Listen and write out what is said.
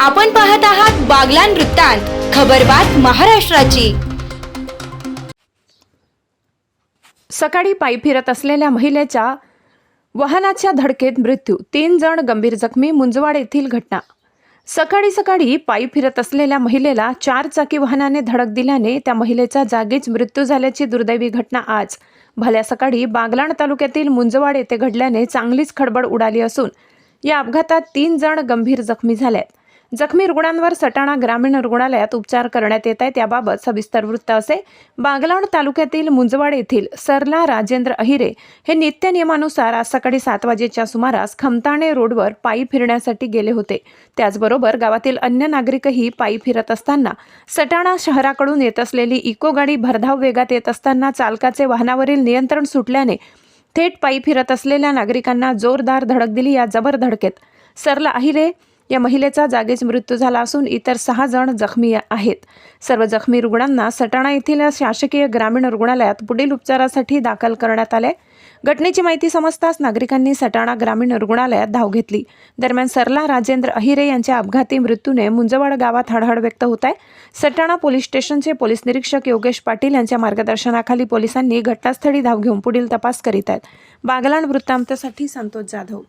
आपण पाहत आहात बागलान वृत्तांत खबरबात महाराष्ट्राची. सकाळी पायी फिरत असलेल्या महिलेच्या वाहनाच्या धडकेत मृत्यू तीन जण गंभीर जखमी मुंजवाड येथील घटना. सकाळी सकाळी पायी फिरत असलेल्या महिलेला चार चाकी वाहनाने धडक दिल्याने त्या महिलेचा जागीच मृत्यू झाल्याची दुर्दैवी घटना आज. भल्या सकाळी बागलाण तालुक्यातील मुंजवाड येथे घडल्याने चांगलीच खडबड उडाली असून या अपघातात तीन जण गंभीर जखमी झाल्यात जखमी रुग्णांवर सटाणा ग्रामीण रुग्णालयात उपचार करण्यात येत आहे. त्याबाबत सविस्तर वृत्त असे. बागलाण तालुक्यातील मुंजवाड येथील सरला राजेंद्र अहिरे हे नित्य नियमानुसार आज सकाळी सात वाजेच्या सुमारास खमताणे रोडवर पायी फिरण्यासाठी गेले होते. त्याचबरोबर गावातील अन्य नागरिकही पायी फिरत असताना सटाणा शहराकडून येत असलेली इको गाडी भरधाव वेगात येत असताना चालकाचे वाहनावरील नियंत्रण सुटल्याने थेट पायी फिरत असलेल्या नागरिकांना जोरदार धडक दिली या जबर धडकेत. सरला अहिरे या महिलेचा जागीच मृत्यू झाला असून इतर सहा जण जखमी आहेत. सर्व जखमी रुग्णांना सटाणा येथील शासकीय ग्रामीण रुग्णालयात पुढील उपचारासाठी दाखल करण्यात आले. घटनेची माहिती समजताच नागरिकांनी सटाणा ग्रामीण रुग्णालयात धाव घेतली. दरम्यान सरला राजेंद्र अहिरे यांच्या अपघाती मृत्यूने मुंजवाड गावात हळहळ व्यक्त होत आहे. सटाणा पोलीस स्टेशनचे पोलीस निरीक्षक योगेश पाटील यांच्या मार्गदर्शनाखाली पोलिसांनी घटनास्थळी धाव घेऊन पुढील तपास करीत आहेत. बागलाण वृत्तांतासाठी संतोष जाधव.